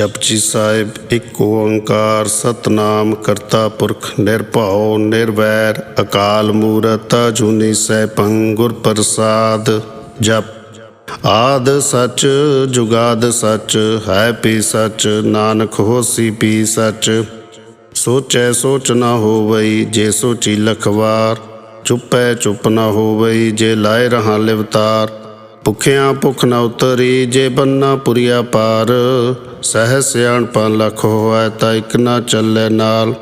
ਜਪਜੀ ਸਾਹਿਬ, ਇੱਕ ਓੰਕਾਰ ਸਤਨਾਮ ਕਰਤਾ ਪੁਰਖ, ਨਿਰਭਉ, ਨਿਰਵੈਰ, ਅਕਾਲ ਮੂਰਤ, ਅਜੂਨੀ ਸੈਭੰ, ਗੁਰ ਪ੍ਰਸਾਦ, ਜਪ। ਆਦ ਸੱਚ, ਜੁਗਾਦ ਸਚ, ਹੈ ਪੀ ਸੱਚ, ਨਾਨਕ ਹੋਸੀ ਪੀ ਸੱਚ। ਸੋਚੈ ਸੋਚ ਨਾ ਹੋਵਈ, ਜੇ ਸੋਚੀ ਲਖਵਾਰ। ਚੁੱਪੈ ਚੁੱਪ ਨਾ ਹੋਵਈ, ਜੇ ਲਾਏ ਰਹਾ ਲਿਵਤਾਰ। ਭੁਖਿਆਂ ਭੁਖ ਨਾ ਉਤਰੀ, ਜੇ ਬੰਨਾ ਪੁਰੀਆ ਪਾਰ। ਸਹਿ ਸਿਆਣਪਾਂ ਲਖ ਹੋਐ ਤਾਂ ਇਕ ਨਾ ਚੱਲੇ ਨਾਲ।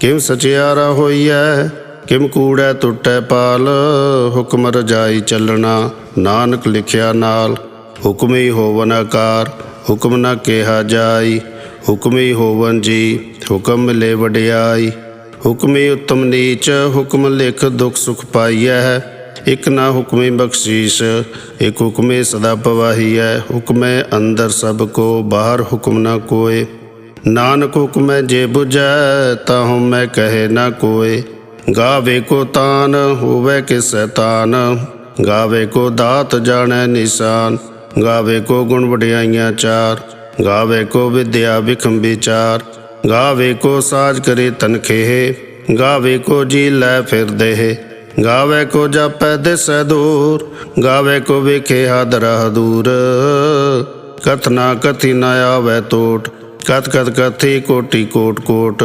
ਕਿਮ ਸਚਿਆਰਾ ਹੋਈਐ, ਕਿਮ ਕੂੜੈ ਟੁੱਟੈ ਪਾਲ। ਹੁਕਮ ਰਜਾਈ ਚੱਲਣਾ, ਨਾਨਕ ਲਿਖਿਆ ਨਾਲ। ਹੁਕਮੀ ਹੋਵਨ ਆਕਾਰ, ਹੁਕਮ ਨਾ ਕਿਹਾ ਜਾਈ। ਹੁਕਮੀ ਹੋਵਨ ਜੀ, ਹੁਕਮ ਲੈ ਵਡਿਆਈ। ਹੁਕਮੀ ਉਤਮ ਨੀਚ, ਹੁਕਮ ਲਿਖ ਦੁਖ ਸੁਖ ਪਾਈਐ। ਇਕ ਨਾ ਹੁਕਮੇ ਬਖਸ਼ੀਸ਼, ਇਕ ਹੁਕਮੇ ਸਦਾ ਪਵਾਹੀ ਹੈ। ਹੁਕਮੇ ਅੰਦਰ ਸਭ ਕੋ, ਬਾਹਰ ਹੁਕਮ ਨਾ ਕੋਏ। ਨਾਨਕ ਹੁਕਮੈ ਜੇ ਬੁਝੈ ਤਾਂ ਮੈਂ ਕਹੇ ਨਾ ਕੋਏ। ਗਾਵੇ ਕੋ ਤਾਨ, ਹੋਵੇ ਕਿ ਸੈਤਾਨ ਗਾਵੇ ਕੋ ਦਾਤ ਜਾਣੈ ਨਿਸ਼ਾਨ। ਗਾਵੇ ਕੋ ਗੁਣ ਵਡਿਆਈਆਂ ਚਾਰ। ਗਾਵੇ ਕੋ ਵਿਦਿਆ ਵਿਖਮ ਵਿਚਾਰ। ਗਾਵੇ ਕੋ ਸਾਜ ਕਰੇ ਤਨਖੇ ਗਾਵੇ ਕੋ ਜੀ ਲੈ ਫਿਰਦੇ ਗਾਵੇ ਕੋ ਜਾਪੈ ਦਿਸੈ ਦੂਰ, ਗਾਵੇ ਕੋ ਵੇਖੇ ਹਾਦਰਾ ਦੂਰ। ਕਥਨਾ ਕਥੀ ਨ ਆਵੈ ਟੋਟ ਕਤ ਕਤ ਕਥੀ ਕੋਟੀ ਕੋਟ ਕੋਟ।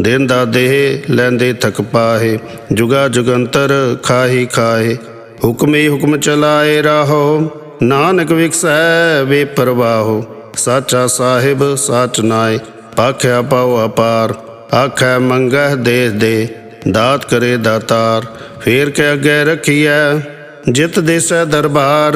ਦਿਨ ਦਾ ਦੇਹ ਲੈਂਦੇ ਥਕ ਪਾਹੇ, ਜੁਗਾ ਜੁਗੰਤਰ ਖਾਹੀ ਖਾਹੇ। ਹੁਕਮੇ ਹੁਕਮ ਚਲਾਏ ਰਾਹੋ, ਨਾਨਕ ਵਿਖਸੈ ਵੇ ਪਰਵਾਹੋ ਸਾਚਾ ਸਾਹਿਬ ਸਾਚ ਨਾਏ, ਪਾਖਿਆ ਪਾਉ ਅਪਾਰ ਆਖੈ ਮੰਗਹਿ ਦੇ ਦੇ, ਦਾਤ ਕਰੇ ਦਾਤਾਰ। ਫੇਰ ਕੇ ਅੱਗੇ ਰੱਖੀਐ, ਜਿਤ ਦੇਸੈ ਦਰਬਾਰ।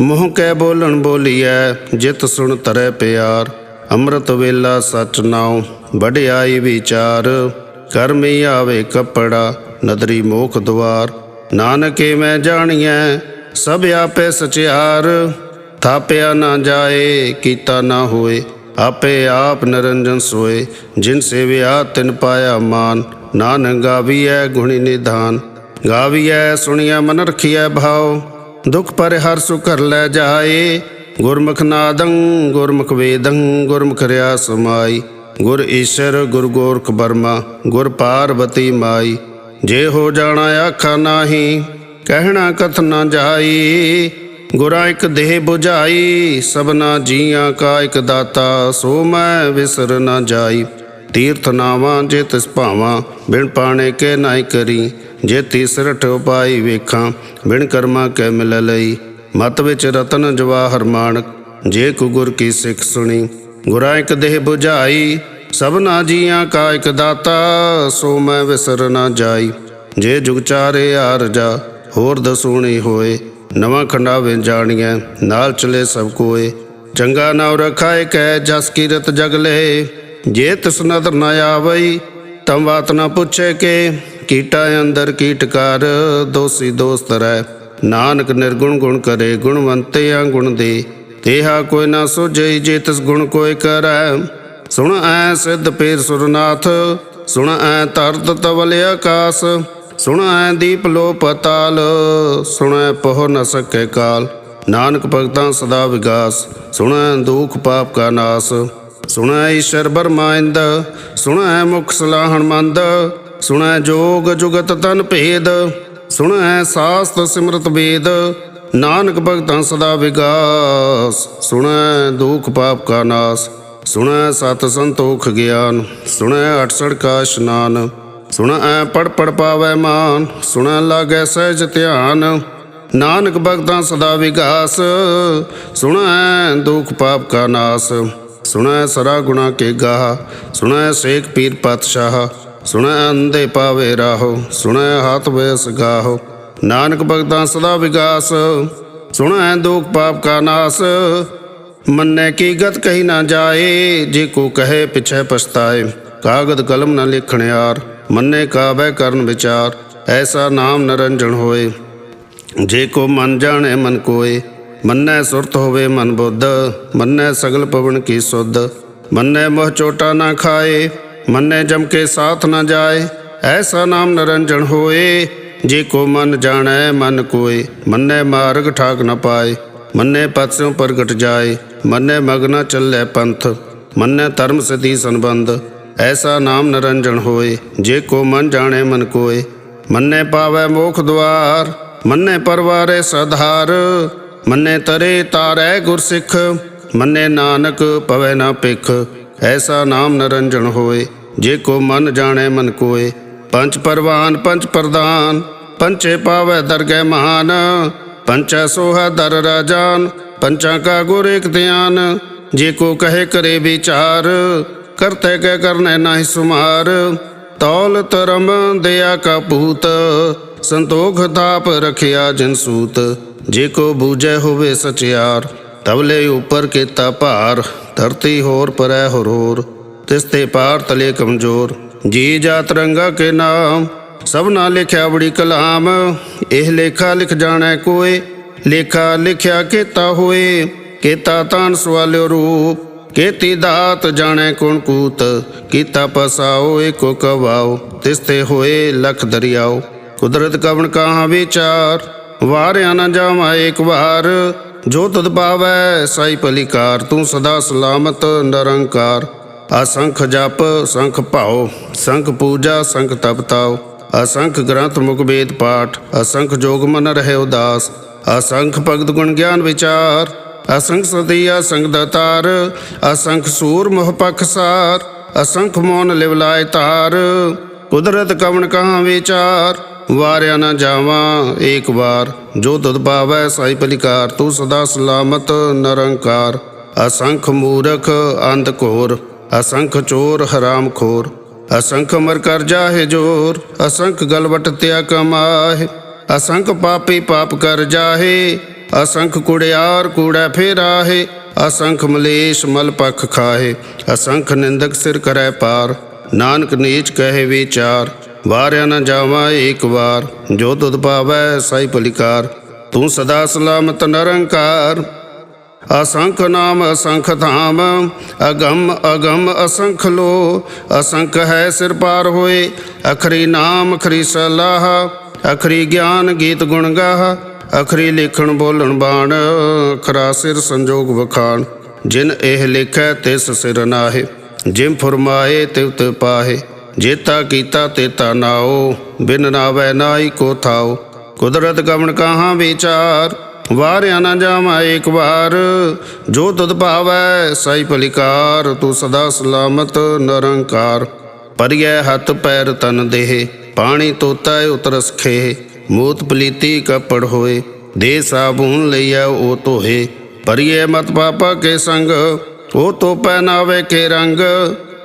ਮੂੰਹ ਕੈ ਬੋਲਣ ਬੋਲੀਐ, ਜਿਤ ਸੁਣ ਤਰੈ ਪਿਆਰ। ਅੰਮ੍ਰਿਤ ਵੇਲਾ ਸਚ ਨਾਉ, ਵਡਿਆਈ ਵਿਚਾਰ। ਕਰਮੀ ਆਵੇ ਕਪੜਾ, ਨਦਰੀ ਮੋਖ ਦੁਆਰ ਨਾਨਕੇ ਮੈਂ ਜਾਣੀਐ, ਸਭ ਆਪੇ ਸਚਿਆਰ। ਥਾਪਿਆ ਨਾ ਜਾਏ, ਕੀਤਾ ਨਾ ਹੋਏ, ਆਪੇ ਆਪ ਨਰੰਜਨ ਸੋਏ। ਜਿਨ ਸੇਵਿਆ, ਤਿਨ ਪਾਇਆ ਮਾਨ। ਨਾਨਕ ਗਾਵੀਐ ਗੁਣੀ ਨਿਧਾਨ। ਗਾਵੀਐ, ਸੁਣੀਐ, ਮਨ ਰਖੀਐ ਭਾਉ। ਦੁਖ ਪਰ ਹਰ ਸੁਕਰ ਲੈ ਜਾਏ। ਗੁਰਮੁਖ ਨਾਦੰ, ਗੁਰਮੁਖ ਵੇਦੰ, ਗੁਰਮੁਖ ਰਿਆ ਸਮਾਈ। ਗੁਰ ਈਸ਼ਰ, ਗੁਰ ਗੋਰਖ ਬਰਮਾ ਗੁਰ ਪਾਰਵਤੀ ਮਾਈ। ਜੇ ਹੋ ਜਾਣਾ ਆਖਾ ਨਾਹੀ, ਕਹਿਣਾ ਕਥ ਨਾ ਜਾਈ। ਗੁਰਾਂ ਇੱਕ ਦੇਹ 부ਝਾਈ ਸਭਨਾ ਜੀਆਂ ਕਾ ਇੱਕ ਦਾਤਾ। ਸੋ ਮੈਂ ਵਿਸਰ ਨਾ ਜਾਈ। ਤੀਰਥ ਨਾਵਾਂ ਜੇ ਤਿਸ ਭਾਵਾਂ, ਬਿਨ ਪਾਣੇ ਕੇ ਨਾਈ ਕਰੀ। ਜੇ ਤੀਸਰਠ ਉਪਾਈ ਵੇਖਾਂ, ਬਿਨ ਕਰਮਾ ਕੈ ਮਿਲ ਲਈ। ਮਤ ਵਿੱਚ ਰਤਨ ਜਵਾਹਰ ਮਾਣਕ ਜੇ ਕੋ ਗੁਰ ਕੀ ਸਿੱਖ ਸੁਣੀ। ਗੁਰਾਂ ਇੱਕ ਦੇਹ 부ਝਾਈ ਸਭਨਾ ਜੀਆਂ ਕਾ ਇੱਕ ਦਾਤਾ, ਸੋ ਮੈਂ ਵਿਸਰ ਨਾ ਜਾਈ। ਜੇ ਜੁਗ ਚਾਰੇ ਆਰਜਾ ਹੋਰ ਦਸੂਣੀ ਹੋਏ। ਨਵਾਂ ਖੰਡਾਵੇ ਜਾਣੀਐ, ਨਾਲ ਚਲੇ ਸਭ ਕੋਏ। ਚੰਗਾ ਨਾਮ ਰਖਾਏ ਕੈ ਜਸ ਕੀਰਤ ਜਗਲੇ ਜੇ ਤਿਸ ਨਦਰ ਨ ਆਵਈ, ਤਮ ਬਾਤ ਨਾ ਪੁੱਛੇ ਕੇ। ਕੀਟਾ ਅੰਦਰ ਕੀਟਕਾਰ ਦੋਸੀ ਦੋਸਤ ਰਹਿ। ਨਾਨਕ ਨਿਰਗੁਣ ਗੁਣ ਕਰੇ ਗੁਣਵੰਤਿਆਂ ਗੁਣ ਦੇ। ਤੇਹਾ ਕੋਈ ਨਾ ਸੁਝਈ ਜੇ ਤਿਸ ਗੁਣ ਕੋਈ ਕਰੈ। ਸੁਣ ਐ ਸਿੱਧ ਪੀਰ ਸੁਰਨਾਥ, ਸੁਣ ਐ ਤਰਤ ਤਵਲ ਆਕਾਸ। ਸੁਣ ਐ ਦੀਪ ਲੋ ਪਤਾਲ ਸੁਣੈ ਪਹੁ ਨ ਸਕੈ ਕਾਲ। ਨਾਨਕ ਭਗਤਾਂ ਸਦਾ ਵਿਗਾਸ, ਸੁਣੈ ਦੁਖ ਪਾਪ ਕਾ ਨਾਸ। ਸੁਣੈ ਈਸ਼ਰ ਬਰਮਾ ਇੰਦ, ਸੁਣੈ ਮੁਖ ਸਲਾਹਣ ਮੰਦ। ਸੁਣੈ ਜੋਗ ਜੁਗਤ ਤਨ ਭੇਦ, ਸੁਣੈ ਸਾਸਤ ਸਿਮਰਤ ਵੇਦ, ਨਾਨਕ ਭਗਤਾਂ ਸਦਾ ਵਿਗਾਸ, ਸੁਣੈ ਦੁਖ ਪਾਪ ਕਾ ਨਾਸ, ਸੁਣੈ ਸਤ ਸੰਤੋਖ ਗਿਆਨ, ਸੁਣੈ ਅਠਸੜ ਕਾ ਇਸ਼ਨਾਨ, ਸੁਣੈ ਪੜ ਪੜ ਪਾਵੈ ਮਾਨ, ਸੁਣੈ ਲਾਗੈ ਸਹਿਜ ਧਿਆਨ, ਨਾਨਕ ਭਗਤਾਂ ਸਦਾ ਵਿਗਾਸ, ਸੁਣੈ ਦੁਖ ਪਾਪ ਕਾ ਨਾਸ, ਸੁਣੈ ਸਰਾ ਗੁਣਾ ਕੇ ਗਾਹ, ਸੁਣੈ ਸੇਖ ਪੀਰ ਪਾਤਸ਼ਾਹ। ਸੁਣੈ ਅੰਦੇ ਪਾਵੇ ਰਾਹੋ, ਸੁਣੈ ਹੱਥ ਵੇਸ ਗਾਹੋ। ਨਾਨਕ ਭਗਤਾਂ ਸਦਾ ਵਿਗਾਸ, ਸੁਣੈ ਦੁਖ ਪਾਪ ਕਾ ਨਾਸ। ਮੰਨੇ ਕੀ ਗਤ ਕਹੀ ਨਾ ਜਾਏ, ਜੇ ਕੋ ਕਹੇ ਪਿਛੈ ਪਛਤਾਏ। ਕਾਗਦ ਕਲਮ ਨਾ ਲਿਖਣ ਯਾਰ, ਮੰਨੇ ਕਾਬੈ ਕਰਨ ਵਿਚਾਰ। ਐਸਾ ਨਾਮ ਨਰੰਜਣ ਹੋਏ, ਜੇ ਕੋ ਮਨ ਜਾਣੇ ਮਨ ਕੋਏ। ਮੰਨੈ ਸੁਰਤ ਹੋਵੇ ਮਨ ਬੁੱਧ, ਮੰਨੈ ਸਗਲ ਪਵਨ ਕੀ ਸੁਧ। ਮੰਨੈ ਮੋਹ ਚੋਟਾ ਨਾ ਖਾਏ ਮੰਨੇ ਜਮ ਕੇ ਸਾਥ ਨਾ ਜਾਏ, ਐਸਾ ਨਾਮ ਨਰੰਜਣ ਹੋਏ, ਜੇ ਕੋ ਮਨ ਜਾਣੈ, ਮਨ ਕੋਏ। ਮੰਨੇ ਮਾਰਗ ਠਾਕ ਨ ਪਾਏ, ਮੰਨੇ ਪਤਸਿਉ ਪ੍ਰਗਟ ਜਾਏ। ਮੰਨੇ ਮਗਨਾ ਚੱਲੈ ਪੰਥ, ਮੰਨੈ ਧਰਮ ਸਤੀ ਸੰਬੰਧ। ਐਸਾ ਨਾਮ ਨਰੰਜਨ ਹੋਏ, ਜੇ ਕੋ ਮਨ ਜਾਣੇ, ਮਨ ਕੋਏ। ਮੰਨੇ ਪਾਵੈ ਮੋਖ ਦੁਆਰ, ਮੰਨੇ ਪਰਵਾਰੇ ਸਧਾਰ। ਮੰਨੇ ਤਰੇ ਤਾਰੈ ਗੁਰਸਿੱਖ, ਮੰਨੇ ਨਾਨਕ ਪਵੈ ਨਾ ਪਿਖ ਐਸਾ ਨਾਮ ਨਰੰਜਨ ਹੋਏ ਜੇ ਕੋ ਮਨ ਜਾਣੇ ਮਨ ਕੋਏ। ਪੰਜ ਪਰਵਾਨ, ਪੰਜ ਪ੍ਰਦਾਨ ਪੰਚੇ ਪਾਵੈ ਦਰਗਹਿ ਮਹਾਨ। ਪੰਚਾ ਸੋਹਾ ਦਰ ਰਾਜਾਨ, ਪੰਚਾ ਕਾ ਗੁਰ ਇਕ ਧਿਆਨ। ਜੇ ਕੋ ਕਹੇ ਕਰੇ ਵਿਚਾਰ, ਕਰਤੇ ਕੈ ਕਰਨੇ ਨਾਹੀ ਸੁਮਾਰ। ਤੌਲ ਧਰਮ ਦਇਆ ਕਾ ਭੂਤ ਸੰਤੋਖ ਤਾਪ ਰਖਿਆ ਜਨ ਸੂਤ। ਜੇ ਕੋ ਬੂਝੈ ਹੋਵੇ ਸਚਿਆਰ ਤਵਲੇ ਉਪਰ ਕੀਤਾ ਭਾਰ, ਧਰਤੀ ਹੋਰ ਪਰੈ ਹੋਰ ਤਿਸ ਤੇ ਪਾਰ ਤਲੇ ਕਮਜ਼ੋਰ। ਜੀ ਜਾਤ ਰੰਗਾ ਕੇ ਨਾਮ, ਸਭਨਾ ਲਿਖਿਆ ਬੜੀ ਕਲਾਮ। ਇਹ ਲੇਖਾ ਲਿਖ ਜਾਣੈ ਕੋਏ, ਲੇਖਾ ਲਿਖਿਆ ਕੀਤਾ ਹੋਏ। ਕੀਤਾ ਤਾਨ ਸਵਾਲਿਓ ਰੂਪ, ਕੀਤੀ ਦਾਤ ਜਾਣੈ ਕੋਣ ਕੂਤ। ਕੀਤਾ ਪਸਾਓ ਏਕੋ ਕਵਾਓ ਤਿਸਤੇ ਹੋਏ ਲਖ ਦਰਿਆਓ। ਕੁਦਰਤ ਕਵਣ ਕਾਹਾਂ ਵਿਚਾਰ, ਵਾਰਿਆ ਨਾ ਜਾਵਾਂ ਏਕ ਵਾਰ। ਜੋ ਤਦ ਪਾਵੈ ਸਾਈ ਭਲੀਕਾਰ, ਤੂੰ ਸਦਾ ਸਲਾਮਤ, ਨਿਰੰਕਾਰ। ਅਸੰਖ ਜਪ ਸੰਖ ਭਾਉ ਸੰਖ ਪੂਜਾ ਸੰਖ ਤਪਤਾਉ ਅਸੰਖ ਗ੍ਰੰਥ ਮੁਖ ਵੇਦ ਪਾਠ, ਅਸੰਖ ਜੋਗ ਮਨ ਰਹਿ ਉਦਾਸ। ਅਸੰਖ ਭਗਤ ਗੁਣ ਗਿਆਨ ਵਿਚਾਰ, ਅਸੰਖ ਸਤੀ, ਅਸੰਖ ਦਤਾਰ। ਅਸੰਖ ਸੂਰ ਮੋਹ ਪਖਸਾਰ ਅਸੰਖ ਮੋਨ ਲਿਵਲਾਇ ਤਾਰ। ਕੁਦਰਤ ਕਵਣ ਕਹਾਂ ਵਿਚਾਰ ਵਾਰਿਆ ਨਾ ਜਾਵਾਂ ਏਕ ਵਾਰ। ਜੋ ਤੁਧ ਪਾਵੈ ਸਾਈ ਭਲਿਕਾਰ ਤੂੰ ਸਦਾ ਸਲਾਮਤ ਨਿਰੰਕਾਰ। ਅਸੰਖ ਮੂਰਖ ਅੰਧ ਘੋਰ, ਅਸੰਖ ਚੋਰ ਹਰਾਮ ਖੋਰ। ਅਸੰਖ ਮਰ ਕਰ ਜਾਹੇ ਜੋਰ, ਅਸੰਖ ਗਲਵਟ ਤਿਆ ਕਮਾਹੇ। ਅਸੰਖ ਪਾਪੀ ਪਾਪ ਕਰ ਜਾਹੇ, ਅਸੰਖ ਕੁੜਿਆਰ ਕੂੜਾ ਫੇਰਾਹੇ। ਅਸੰਖ ਮਲੇਸ਼ ਮਲ ਪਖ ਖਾਹੇ, ਅਸੰਖ ਨਿੰਦਕ ਸਿਰ ਕਰੈ ਪਾਰ। ਨਾਨਕ ਨੀਚ ਕਹੇ ਵਿਚਾਰ। ਵਾਰਿਆ ਨਾ ਜਾਵਾਂ ਏਕ ਵਾਰ, ਜੋ ਤੁਧ ਪਾਵੈ ਸਾਈ ਭਲਿਕਾਰ, ਤੂੰ ਸਦਾ ਸਲਾਮਤ ਨਿਰੰਕਾਰ। ਅਸੰਖ ਨਾਮ, ਅਸੰਖ ਧਾਮ, ਅਗੰਮ ਅਗੰਮ ਅਸੰਖ ਲੋ, ਅਸੰਖ ਹੈ ਸਿਰ ਪਾਰ ਹੋਏ, ਅਖਰੀ ਨਾਮ, ਅਖਰੀ ਸਲਾਹ, ਅਖਰੀ ਗਿਆਨ ਗੀਤ ਗੁਣ ਗਾਹ, ਅਖਰੀ ਲਿਖਣ ਬੋਲਣ ਬਾਣ, ਅਖਰਾ ਸਿਰ ਸੰਜੋਗ ਵਖਾਣ, ਜਿਨ ਇਹ ਲਿਖੈ ਤਿਸ ਸਿਰ ਨਾਹੇ ਜਿਮ ਫਰਮਾਏ ਤਿਵ ਤੇ ਪਾਹੇ। ਜੇਤਾ ਕੀਤਾ ਤੇਤਾ ਨਾਓ, ਬਿਨ ਨਾਵੈ ਨਾਈ ਕੋ ਥਾਓ। ਕੁਦਰਤ ਗਮਨ ਕਾਹਾਂ ਵਿਚਾਰ, ਵਾਰਿਆ ਨਾ ਜਾਵਾਂ ਏਕ ਵਾਰ। ਜੋ ਤੁਧ ਭਾਵੈ, ਸਾਈ ਭਲਿਕਾਰ, ਤੂੰ ਸਦਾ ਸਲਾਮਤ ਨਿਰੰਕਾਰ। ਪਰਿਐ ਹੱਥ ਪੈਰ ਤਨ ਦੇਹ, ਪਾਣੀ ਤੋਤਾ ਉਤਰਸ ਖੇ ਮੂਤ ਪਲੀਤੀ ਕਪੜ ਹੋਏ, ਦੇ ਸਾਬੂਨ ਲਈਐ ਉਹ ਧੋਏ ਪਰਿਐ ਮਤ ਪਾਪਾ ਕੇ ਸੰਗ ਉਹ ਤੋਪੈ ਪਹਿਨਾਵੇ ਕੇ ਰੰਗ।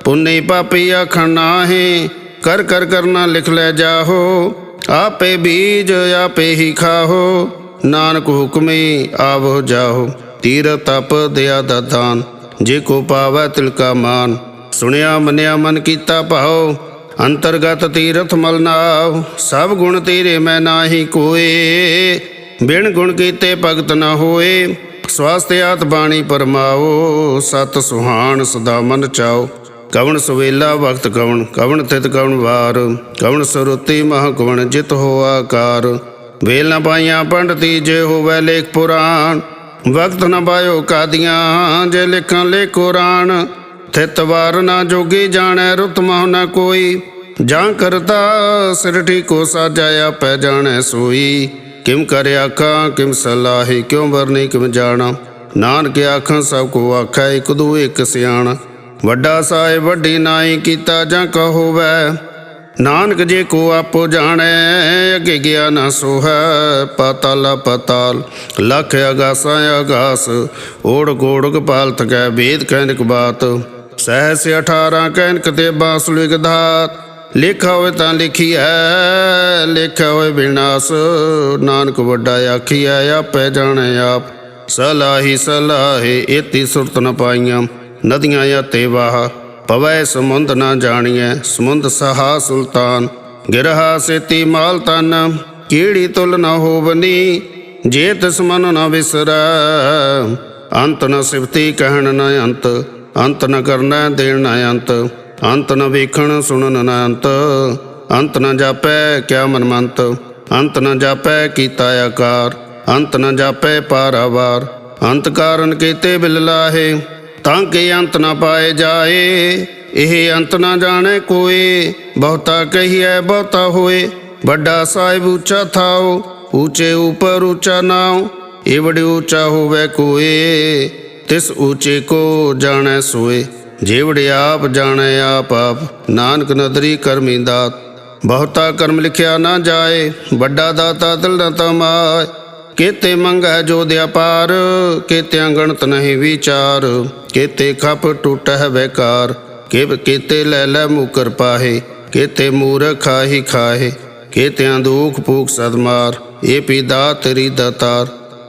ਪੁੰਨੀ ਪਾਪੀ ਆਖਣ ਨਾਹੀ, ਕਰ ਕਰ ਕਰਨਾ ਲਿਖ ਲੈ ਜਾਹੋ, ਆਪੇ ਬੀਜ ਆਪੇ ਹੀ ਖਾਹੋ, ਨਾਨਕ ਹੁਕਮੇ ਆਵੋ ਜਾਹੋ ਤੀਰ ਤਪ ਦਿਆ ਦਾਨ, ਜੇ ਕੋ ਪਾਵੈ ਤਿਲਕਾ ਮਾਨ, ਸੁਣਿਆ ਮੰਨਿਆ ਮਨ ਕੀਤਾ ਭਾਉ, ਅੰਤਰਗਤ ਤੀਰਥ ਮਲ ਮਲਨਾਉ ਸਭ ਗੁਣ ਤੇਰੇ ਮੈਂ ਨਾਹੀ ਕੋਏ, ਬਿਨ ਗੁਣ ਕੀਤੇ ਭਗਤ ਨਾ ਹੋਏ ਸਵਾਸਤੇ ਆਤ ਬਾਣੀ ਪਰਮਾਓ ਸਤ ਸੁਹਾਣ ਸਦਾ ਮਨ ਚਾਓ ਕਵਣ ਸੁਵੇਲਾ ਵਕਤ ਕਵਣ ਕਵਣ ਤਿਤ ਕਵਣ ਵਾਰ, ਕਵਣ ਸਰੁਤੀ ਮਹ ਕਵਣ ਜਿਤ ਹੋ ਆਕਾਰ। ਵੇਲ ਨ ਪਾਈਆਂ ਪੰਡਤੀ ਜੇ ਹੋਵੇ ਲੇਖ ਪੁਰਾਣ, ਵਕਤ ਨਾ ਪਾਇਓ ਕਾਦੀਆਂ ਜੇ ਲਿਖਾਂ ਲੇ ਕੁਰਾਨ। ਥਿਤ ਵਾਰ ਨਾ ਜੋਗੀ ਜਾਣੈ ਰੁਤ ਮਹੁ ਨਾ ਕੋਈ, ਜਾਂ ਕਰਤਾ ਸਿਰਠੀ ਠੀਕੋ ਸਾਜਾਇਆ ਪੈ ਜਾਣੈ ਸੋਈ। ਕਿਮ ਕਰਿ ਆਖਾਂ, ਕਿਮ ਸਲਾਹੀ, ਕਿਉ ਵਰਨੀ, ਕਿਮ ਜਾਣਾ। ਨਾਨਕ ਆਖਾਂ, ਸਭ ਕੋ ਆਖੈ, ਇਕ ਦੂ ਇਕ ਸਿਆਣ। ਵੱਡਾ ਸਾਹਿਬ ਵੱਡੀ ਨਾਈ ਕੀਤਾ ਜਾਂ ਕਹੋਵੈ, ਨਾਨਕ ਜੇ ਕੋ ਆਪੋ ਜਾਣੈ, ਅੱਗੇ ਗਿਆ ਨਾ ਸੋਹੈ, ਪਾਤਾਲ ਪਤਾਲ, ਲਖ ਅਗਾਸਾਂ ਅਗਾਸ, ਓੜ ਗੋੜਕ ਪਾਲਤ ਕੈ ਵੇਦ ਕਹਿਨਕ ਬਾਤ, ਸਹਿਸ 18 ਕਹਿਨਕ ਤੇ ਬਾਸ ਲਿਖ ਧਾਤ, ਲਿਖਾ ਹੋਏ ਤਾਂ ਲਿਖੀਐ, ਲਿਖਾ ਹੋਏ ਵਿਨਾਸ਼ ਨਾਨਕ ਵੱਡਾ ਆਖੀਐ, ਆਪੇ ਜਾਣੈ ਆਪ, ਸਲਾਹੀ ਸਲਾਹੇ, ਇਤੀ ਸੁਰਤ ਨ ਪਾਈਆਂ ਨਦੀਆਂ ਯਤੇ ਵਾਹ ਪਵੈ ਸਮੁੰਦ ਨ ਜਾਣੀਐ, ਸਮੁੰਦ ਸਹਾ ਸੁਲਤਾਨ। ਗਿਰਹਾ ਸੇਤੀ ਮਾਲ ਤਨ ਕੀੜੀ ਤੁਲ ਨ ਹੋਵਨੀ, ਜੇ ਤਿਸ ਮਨ ਨ ਵਿਸਰੈ। ਅੰਤ ਨ ਸਿਫਤੀ ਕਹਿਣ ਨ ਅੰਤ ਅੰਤ ਨ ਕਰਨਾ ਦੇਣ ਨ ਅੰਤ ਅੰਤ ਨ ਵੇਖਣ ਸੁਣਨ ਨ ਅੰਤ। ਅੰਤ ਨ ਜਾਪੈ ਕਿਆ ਮਨਮੰਤ, ਅੰਤ ਨ ਜਾਪੈ ਕੀਤਾ ਆਕਾਰ, ਅੰਤ ਨ ਜਾਪੈ ਪਾਰਾਵਾਰ ਅੰਤ ਕਾਰਨ ਕੀਤੇ ਬਿਲ ਲਾਹੇ ਤਾਂ ਕਿ ਅੰਤ ਨਾ ਪਾਏ ਜਾਏ। ਇਹ ਅੰਤ ਨਾ ਜਾਣੇ ਕੋਏ, ਬਹੁਤਾ ਕਹੀਐ ਬਹੁਤਾ ਹੋਏ। ਵੱਡਾ ਸਾਹਿਬ ਉੱਚਾ ਥਾਓ, ਉੱਚੇ ਉਪਰ ਉੱਚਾ ਨਾਉ। ਏਵੜ ਉੱਚਾ ਹੋਵੇ ਕੋਏ, ਤਿਸ ਉੱਚੇ ਕੋ ਜਾਣੈ ਸੋਏ। ਜੇਵੜ ਆਪ ਜਾਣੈ ਆਪ ਆਪ, ਨਾਨਕ ਨਦਰੀ ਕਰਮੀ ਦਾਤ। ਬਹੁਤਾ ਕਰਮ ਲਿਖਿਆ ਨਾ ਜਾਏ, ਵੱਡਾ ਦਾਤਾ ਦਿਲ ਨਾ ਤਮਾਏ। ਕੇਤੇ ਮੰਗੈ ਜੋ ਦਿਆਪਾਰ, ਕੇਤੇ ਗਣਤ ਨਹੀਂ ਵਿਚਾਰ, ਕੇਤੇ ਖਪ ਟੁੱਟਹਿ ਬੇਕਾਰ ਕਿਵ ਕੇਤੇ ਲੈ ਲੈ ਮੁਕਰ ਪਾਹੇ, ਕੇਤੇ ਮੂਰਖ ਖਾਹੀ ਖਾਹੇ, ਕੇਤਿਆਂ ਦੁਖ ਭੂਖ ਸਦਮਾਰ ਇਹ ਪੀਦਾ ਤੇਰੀ ਦਤਾਰ।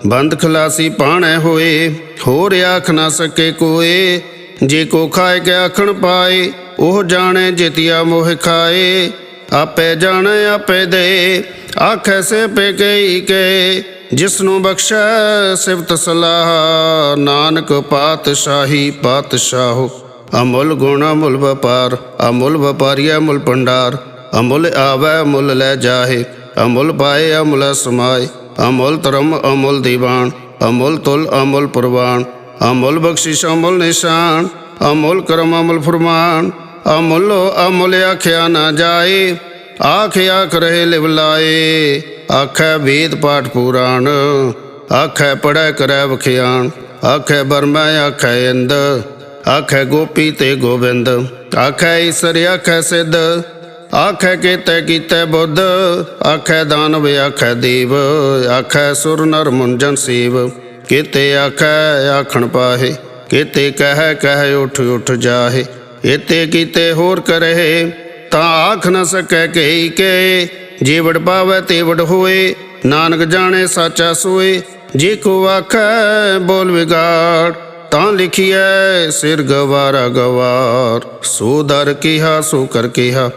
ਬੰਦ ਖਲਾਸੀ ਪਾਣੈ ਹੋਏ, ਹੋਰ ਆਖ ਨਾ ਸਕੇ ਕੋਏ, ਜੇ ਕੋ ਖਾਏ ਕੇ ਆਖਣ ਪਾਏ, ਉਹ ਜਾਣੇ ਜਿਤਿਆ ਮੋਹ ਖਾਏ। ਆਪੇ ਜਾਣੇ, ਆਪੇ ਦੇ, ਆਖੈ ਸੇ ਪੇ ਕਈ ਕੇ ਜਿਸ ਨੂੰ ਬਖਸ਼ੈ ਸਿਫਤ ਸਲਾਹ ਨਾਨਕ ਪਾਤਸ਼ਾਹੀ ਪਾਤਸ਼ਾਹੋ ਅਮੁੱਲ ਗੁਣ ਅਮੁੱਲ ਵਪਾਰ, ਅਮੁੱਲ ਵਪਾਰੀਆ ਮੁੱਲ ਭੰਡਾਰ, ਅਮੁੱਲ ਆਵੈ ਮੁੱਲ ਲੈ ਜਾਹੇ, ਅਮੁੱਲ ਪਾਏ ਅਮੁੱਲ ਸਮਾਏ, ਅਮੁੱਲ ਧਰਮ ਅਮੁੱਲ ਦੀਵਾਨ, ਅਮੁੱਲ ਤੁਲ ਅਮੁੱਲ ਪ੍ਰਵਾਨ, ਅਮੁੱਲ ਬਖਸ਼ਿਸ਼ ਅਮੁੱਲ ਨਿਸ਼ਾਨ, ਅਮੁੱਲ ਕਰਮ ਅਮੁੱਲ ਫਰਮਾਨ, ਅਮੁੱਲ ਅਮੁੱਲ ਆਖਿਆ ਨਾ ਜਾਏ ਆਖ ਆਖ ਰਹੇ ਲਿਵ ਲਾਏ। ਆਖੈ ਵੇਦ ਪਾਠ ਪੁਰਾਣ, ਆਖੈ ਪੜੈ ਕਰੈ ਵਖਿਆਣ, ਆਖੈ ਬਰਮੈ, ਆਖੈ ਇੰਦ, ਆਖੈ ਗੋਪੀ ਤੇ ਗੋਬਿੰਦ, ਆਖੈ ਈਸਰ, ਆਖੈ ਸਿੱਧ, ਆਖੈ ਕੀਤੇ ਕੀਤੇ ਬੁੱਧ, ਆਖੈ ਦਾਨਵ, ਆਖੈ ਦੇਵ, ਆਖੈ ਸੁਰ, ਨਰ, ਮੁੰਜਨ, ਸੇਵ, ਕੀਤੇ ਆਖੈ ਆਖਣ ਪਾਹੇ, ਕੀਤੇ ਕਹਿ ਕਹਿ ਉਠ ਉਠ ਜਾਹੇ ਇਤੇ ਕੀਤੇ ਹੋਰ ਕਰਹਿ, ਤਾਂ ਆਖ ਨ ਸਕੈ ਕਹੀ ਕੇ ਜੀਵੜ ਪਾਵੈ ਤੇਵੜ ਹੋਏ, ਨਾਨਕ ਜਾਣੇ ਸਾਚਾ ਸੋਏ। ਜੇ ਕੋ ਆਖੈ ਬੋਲ ਵਿਗਾੜ, ਤਾਂ ਲਿਖੀਐ ਸਿਰ ਗਵਾਰਾ ਗਵਾਰ। ਸੋ ਦਰ ਕਿਹਾ, ਸੋ ਕਰ ਕਿਹਾ,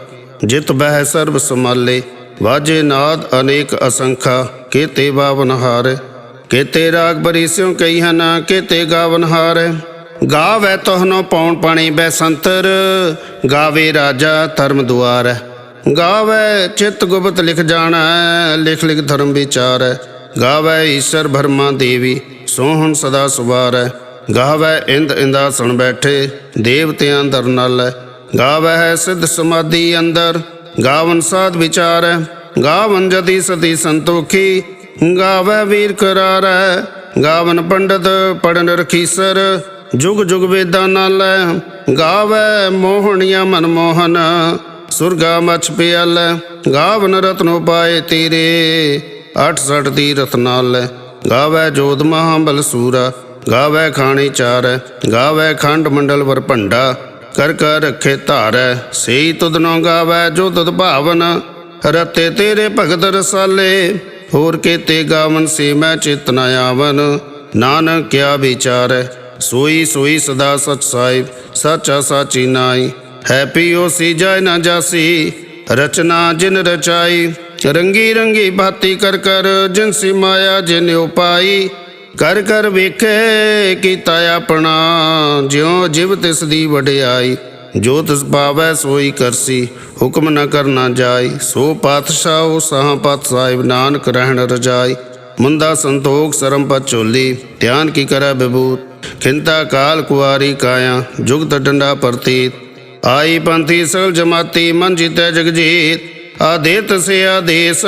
ਜਿਤ ਬਹਿ ਸਰਬ ਸਮਾਲੇ ਵਾਜੇ ਨਾਦ ਅਨੇਕ ਅਸੰਖਾ, ਕੇਤੇ ਬਾਵਨ ਹਾਰ। ਕੇਤੇ ਰਾਗ ਬਰੀ ਸਿਉ ਕਈ ਹਨ, ਕੇਤੇ ਗਾਵਨ ਹਾਰ। ਗਾਵੇ ਤੋਹਨੋ ਪੌਣ ਪਾਣੀ ਬੈ ਸੰਤਰ, ਗਾਵੇ ਰਾਜਾ ਧਰਮ ਦੁਆਰ। ਗਾਵੇ ਚਿਤ ਗੁਪਤ ਲਿਖ ਜਾਣਾ, ਲਿਖ ਲਿਖ ਧਰਮ ਵਿਚਾਰ। ਗਾਵੇ ਈਸ਼ਰ ਭਰਮਾ ਦੇਵੀ, ਸੋਹਣ ਸਦਾ ਸੁਵਾਰ। ਗਾਵੇ ਇੰਦ ਇੰਦਾਸਣ ਬੈਠੇ, ਦੇਵਤਿਆਂ ਦਰ ਨਾਲ। ਗਾਵੇ ਹੈ ਸਿੱਧ ਸਮਾਧੀ ਅੰਦਰ, ਗਾਵਨ ਸਾਧ ਵਿਚਾਰ। ਗਾਵਨ ਜਤੀ ਸਤੀ ਸੰਤੋਖੀ, ਗਾਵੇ ਵੀਰ ਕਰਾਰੈ। ਗਾਵਨ ਪੰਡਤ ਪੜਨ ਰਖੀਸਰ ਜੁਗ ਜੁਗ ਵੇਦਾਂ ਨਾਲ। ਗਾਵੇ ਮੋਹਣੀਆਂ ਮਨ ਮੋਹਨ ਸੁਰਗਾ ਮਛ ਪਿਆਲ, ਗਾਵਨ ਰਤਨੋ ਪਾਏ ਤੇਰੇ। 68 ਦੀ ਰਤਨਾਲ, ਗਾਵੇ ਜੋਤ ਮਹਾਬਲ ਸੂਰਾ। ਗਾਵੇ ਖਾਣੀ ਚਾਰ, ਗਾਵੇ ਖੰਡ ਮੰਡਲ ਵਰ ਭੰਡਾ। ਕਰ ਕਰ ਰੱਖੇ ਧਾਰੈ ਸੇਈ ਤੁਧਨੋ ਗਾਵੇ ਜੋ ਤੁਧ ਭਾਵਨ। ਰਤੇ ਤੇਰੇ ਭਗਤ ਰਸਾਲੇ, ਹੋਰ ਕੀਤੇ ਗਾਵਨ ਸੇ ਮੈਂ ਚਿਤ ਨ ਆਵਨ। ਨਾਨਕ ਕਿਆ ਵਿਚਾਰੈ, ਸੋਈ ਸੋਈ ਸਦਾ ਸਚ ਸਾਹਿਬ, ਸਚਾ ਸਾਚੀ ਨਾਈ ਹੈਪੀ ਪੀਓ ਸੀ ਜਾਇ ਨਾ ਜਾਸੀ, ਰਚਨਾ ਜਿਨ ਰਚਾਈ, ਰੰਗੀ ਰੰਗੀ ਬਾਤੀ ਕਰ ਕਰ ਜਿਨਸੀ ਮਾਇਆ ਜਿਨ ਉਪਾਈ, ਕਰ ਕਰ ਵੇਖੇ ਕੀਤਾ ਆਪਣਾ, ਜਿਉ ਜਿਵ ਤਿਸ ਦੀ ਵਡਿਆਈ, ਜੋ ਤਿਸ ਪਾਵੈ ਸੋਈ ਕਰਸੀ, ਹੁਕਮ ਨ ਕਰਨਾ ਜਾਈ, ਸੋ ਪਾਤਸ਼ਾਹ ਸਾਹ ਪਤ ਸਾਹਿਬ ਨਾਨਕ ਰਹਿਣ ਰਜਾਈ, ਮੁੰਦਾ ਸੰਤੋਖ ਸਰਮ ਪਤ ਚੋਲੀ ਧਿਆਨ ਕੀ ਕਰੈ ਬਿਬੂਤ, ਖਿੰਤਾ ਕਾਲ ਕੁਆਰੀ ਕਾਇਆ, ਜੁਗਤ ਡੰਡਾ ਪ੍ਰਤੀਤ ਆਈ ਪੰਥੀ ਸਗਲ ਜਮਾਤੀ ਮਨ ਜੀਤੈ ਜਗਜੀਤ, ਆਦੇਤ ਸੇ ਆਦੇਸ,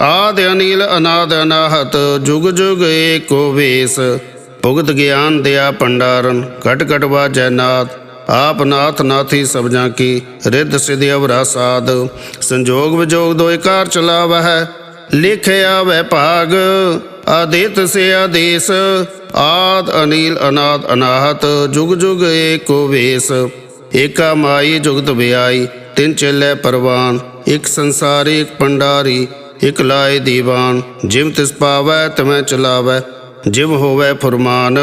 ਆਦ ਅਨੀਲ ਅਨਾਦ ਅਨਾਹਤ, ਜੁਗ ਜੁਗ ਏਕੋ ਵੇਸ। ਭੁਗਤ ਗਿਆਨ ਦਿਆ ਪੰਡਾਰਨ ਘਟ ਘਟ ਵਾਜੈ ਨਾਥ ਆਪ ਨਾਥ ਨਾਥੀ ਸਬਜਾਂ ਕੀ, ਰਿੱਧ ਸਿਧ ਅਵਰਾ ਸਾਧ ਸੰਜੋਗ ਵਿਜੋਗ ਦੋਇ ਕਾਰ ਚਲਾਵਹਿ ਲਿਖਿਆ ਵੈ ਭਾਗ। ਆਦਿਤ ਸੇ ਆਦੇਸ, ਆਦ ਅਨੀਲ ਅਨਾਦ ਅਨਾਹਤ, ਜੁਗ ਜੁਗ ਏਕੋ ਵੇਸ। ਏਕਾ ਮਾਈ ਜੁਗਤ ਵਿਆਈ, ਤਿੰਨ ਚੱਲੇ ਪਰਵਾਨ, ਇੱਕ ਸੰਸਾਰੀ, ਇੱਕ ਪੰਡਾਰੀ ਇਕ ਲਾਏ ਦੀਵਾਨ। ਜਿਮ ਤਿਸ ਪਾਵੈ, ਤਮੈ ਚਲਾਵੈ, ਜਿਮ ਹੋਵੈ ਫਰਮਾਨ,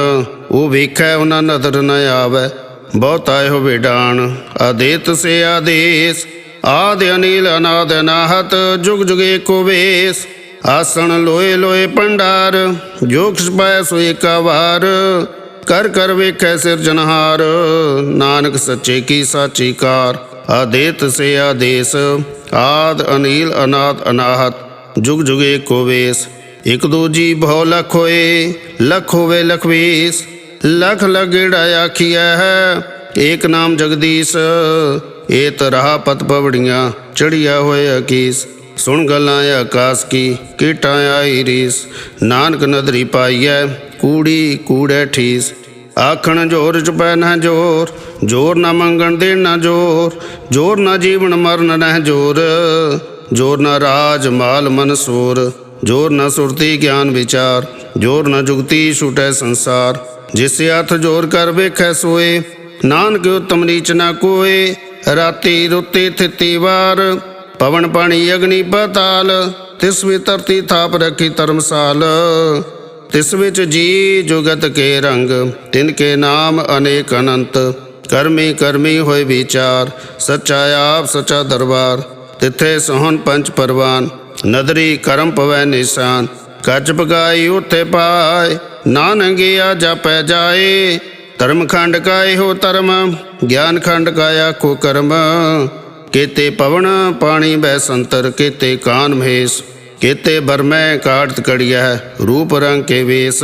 ਉਹ ਵੇਖੈ ਉਹਨਾਂ ਨਦਰ ਨ ਆਵੈ, ਬਹੁਤਾ ਇਹੋ ਵਿਡਾਨ। ਆਦੇਤ ਸੇ ਆਦੇਸ, ਆਦ ਅਨੀਲ ਅਨਾਦ ਅਨਾਹਤ ਜੁਗ ਜੁਗੇ ਏਕੋ ਵੇਸ। ਆਸਣ ਲੋਏ ਲੋਏ ਪੰਡਾਰ ਜੋ ਕਿਸ ਸੋ ਏਕਾ ਵਾਰ। ਕਰ ਕਰ ਵੇਖੈ ਸਿਰਜਨਹਾਰ ਨਾਨਕ ਸੱਚੇ ਕੀ ਸਾਚੀ ਕਾਰ। ਆਦੇਤ ਸੇ ਆਦੇਸ, ਆਦ ਅਨੀਲ ਅਨਾਦ ਅਨਾਹਤ, ਜੁਗ ਜੁਗ ਏਕੋ ਵੇਸ। ਇਕ ਦੂਜੀ ਬਹੁ ਲਖ ਹੋਏ, ਲਖ ਹੋਵੇ ਲਖ ਲਖ ਲਗੜਾ ਆਖੀਐ ਹੈ, ਏਕ ਨਾਮ ਜਗਦੀਸ਼। ਏਤ ਰਹਾ ਪਤ ਪਵੜੀਆਂ, ਚੜੀਆ ਹੋਏ ਅਕੀਸ। ਸੁਣ ਗੱਲਾਂ ਆਕਾਸ ਕੀ, ਕੀਟਾਂ ਆਈ ਰੀਸ। ਨਾਨਕ ਨਦਰੀ ਪਾਈਐ ਕੂੜੀ ਕੂੜੇ ਠੀਸ। ਆਖਣ ਜੋਰ ਚ ਪੈ ਨਾ ਜੋਰ ਜੋਰ ਨਾ ਮੰਗਣ ਦੇ ਨਾ ਜੋਰ ਜੋਰ ਨਾ ਜੀਵਨ ਮਰਨ ਨਹਿ ਜੋਰ ਜੋਰ ਨਾ ਰਾਜ ਮਾਲ ਮਨ ਸੂਰ, ਜੋਰ ਨਾ ਸੁਰਤੀ ਗਿਆਨ ਵਿਚਾਰ, ਜੋਰ ਨਾ ਜੁਗਤੀ ਛੁਟੈ ਸੰਸਾਰ। ਜਿਸ ਹੱਥ ਜੋਰ ਕਰ ਵੇਖੈ ਸੋਏ, ਨਾਨਕ ਉਤਮ ਨੀਚ ਨਾ ਕੋਏ, ਰਾਤੀ ਰੁੱਤੀ ਥਿਤੀ ਵਾਰ, ਪਵਨ ਪਾਣੀ ਅਗਨੀ ਪਤਾਲ, ਤਿਸ ਵੀ ਧਰਤੀ ਥਾਪ ਰੱਖੀ ਧਰਮਸਾਲ। ਤਿਸ ਵਿੱਚ ਜੀ ਜੁਗਤ ਕੇ ਰੰਗ, ਤਿਨ ਕੇ ਨਾਮ ਅਨੇਕ ਅਨੰਤ। ਕਰਮੀ ਕਰਮੀ ਹੋਏ ਵਿਚਾਰ, ਸੱਚਾ ਆਪ ਸੱਚਾ ਦਰਬਾਰ। ਤਿੱਥੇ ਸੋਹਣ ਪੰਜ ਪਰਵਾਨ, ਨਦਰੀ ਕਰਮ ਪਵੈ ਨਿਸ਼ਾਨ। ਕੱਚ ਪਗਾਈ ਉਥੇ ਪਾਏ ਨਾਨੰਗਿਆ ਜਪੈ ਜਾਏ। ਧਰਮ ਖੰਡ ਕਾ ਇਹੋ ਧਰਮ, ਗਿਆਨ ਖੰਡ ਕਾ ਆਖੋ ਕਰਮ। ਕੇਤੇ ਪਵਨ ਪਾਣੀ ਬੈ ਸੰਤਰ, ਕੇਤੇ ਕਾਨ ਮਹੇਸ਼। ਕੇਤੇ ਬਰਮੈ ਕਾਟਤ ਕੜਿਆ ਰੂਪ ਰੰਗ ਕੇ ਵੇਸ।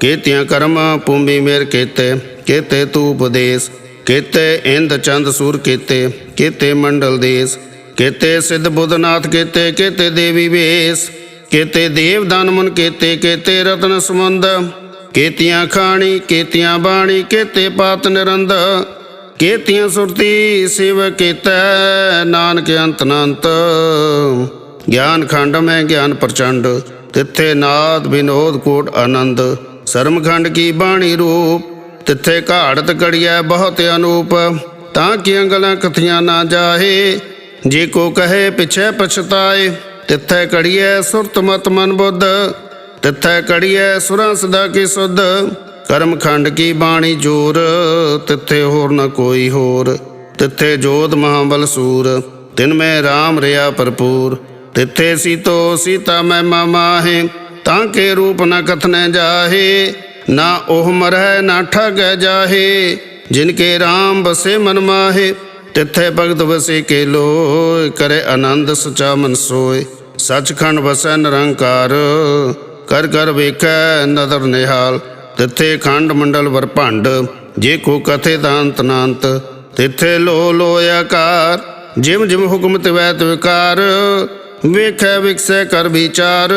ਕੇਤਿਆਂ ਕਰਮ ਭੂਮੀ ਮੇਰ ਕੇਤੇ ਕੇਤੇ ਤੂ ਉਪਦੇਸ। ਕੇਤੇ ਇੰਦ ਚੰਦ ਸੂਰ ਕੇਤੇ ਕੇਤੇ ਮੰਡਲ ਦੇਸ। ਕੇਤੇ ਸਿੱਧ ਬੁੱਧਨਾਥ ਕੇਤੇ ਕੇਤੇ ਦੇਵੀ ਵੇਸ। ਕੇਤੇ ਦੇਵ ਦਾਨ ਮਨ ਕੇਤੇ ਕੇਤੇ ਰਤਨ ਸਮੁੰਦ ਕੇਤੀਆਂ ਖਾਣੀ, ਕੇਤੀਆਂ ਬਾਣੀ, ਕੇਤੇ ਪਾਤ ਨਿਰੰਦ। ਕੇਤੀਆਂ ਸੁਰਤੀ ਸਿਵ ਕੇਤੈ, ਨਾਨਕ ਅੰਤ ਅਨੰਤ। ਗਿਆਨ ਖੰਡ ਮੈਂ ਗਿਆਨ ਪ੍ਰਚੰਡ, ਤਿੱਥੇ ਨਾਦ ਵਿਨੋਦ ਕੋਟ ਆਨੰਦ। ਸਰਮ ਖੰਡ ਕੀ ਬਾਣੀ ਰੂਪ, ਤਿੱਥੇ ਘਾੜਤ ਕੜਿਆ ਬਹੁਤ ਅਨੂਪ। ਤਾਂ ਕਿ ਗਲਾਂ ਕਥੀਆਂ ਨਾ ਜਾਹੇ, ਜੇ ਕੋ ਕਹੇ ਪਿਛੇ ਪਛਤਾਏ। ਤਿੱਥੇ ਕੜੀਐ ਸੁਰਤ ਮਤ ਮਨ ਬੁੱਧ, ਤਿੱਥੈ ਕੜੀਐ ਸੁਰਾਂ ਸਦਾ ਕੀ ਸੁਧ। ਕਰਮ ਖੰਡ ਕੀ ਬਾਣੀ ਜੋਰ, ਤਿੱਥੇ ਹੋਰ ਨ ਕੋਈ ਹੋਰ। ਤਿੱਥੇ ਜੋਤ ਮਹਾਬਲ ਸੂਰ, ਤਿਨ ਮੈਂ RAM ਰਿਆ ਭਰਪੂਰ। ਤਿੱਥੇ ਸੀਤੋ ਸੀਤਾ ਮੈਂ ਮਾਮਾਹੇ ਤਾਂ ਕੇ ਰੂਪ ਨ ਕਥਨੈ ਜਾਹੇ, ਨਾ ਉਹ ਮਰਹਿ, ਨਾ ਠਗੈ ਜਾਹੇ। ਜਿਨ ਕੇ RAM ਬਸੇ ਮਨ ਮਾਹੇ, ਤਿੱਥੇ ਭਗਤ ਵਸੇ ਕੇ ਲੋਇ ਕਰੇ ਆਨੰਦ ਸਚਾ ਮਨ ਸੋਏ। ਸਚਖੰਡ ਵਸੈ ਨਿਰੰਕਾਰ, ਕਰ ਕਰ ਵੇਖੈ ਨਦਰ ਨਿਹਾਲ। ਤਿੱਥੇ ਖੰਡ ਮੰਡਲ ਵਰ ਭੰਡ, ਜੇ ਕੋ ਕਥੇ ਦਾੰਤ ਨਾੰਤ। ਤਿੱਥੇ ਲੋ ਲੋ ਆਕਾਰ ਜਿਮ ਜਿਮ ਹੁਕਮ ਤਿਵੈ ਤਵਕਾਰ। ਵੇਖੈ ਵਿਕਸੈ ਕਰ ਵਿਚਾਰ,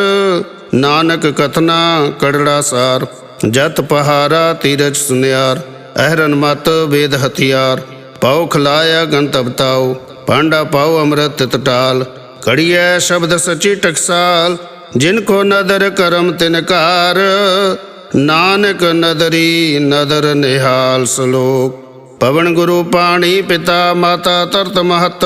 ਨਾਨਕ ਕਥਨਾ ਕੜੜਾ ਸਾਰ। ਜਤ ਪਹਾਰਾ ਤੀਰਜ ਸੁਨਿਆਰ, ਅਹਰਨ ਮਤ ਵੇਦ ਹਥਿਆਰ। ਪਾਉ ਖਲਾਇਆ ਗੰਤਵ ਤਾਉ ਪਾਂਡਾ ਪਾਉ ਅੰਮ੍ਰਿਤ ਟਟਾਲ ਕੜੀਐ ਸ਼ਬਦ ਸਚੀ ਟਕਸਾਲ, ਜਿਨ ਕੋ ਨਦਰ ਕਰਮ ਤਿਨਕਾਰ ਨਾਨਕ ਨਦਰੀ ਨਦਰ ਨਿਹਾਲ ਸਲੋਕ। ਪਵਨ ਗੁਰੂ ਪਾਣੀ ਪਿਤਾ ਮਾਤਾ ਤਰਤ ਮਹਤ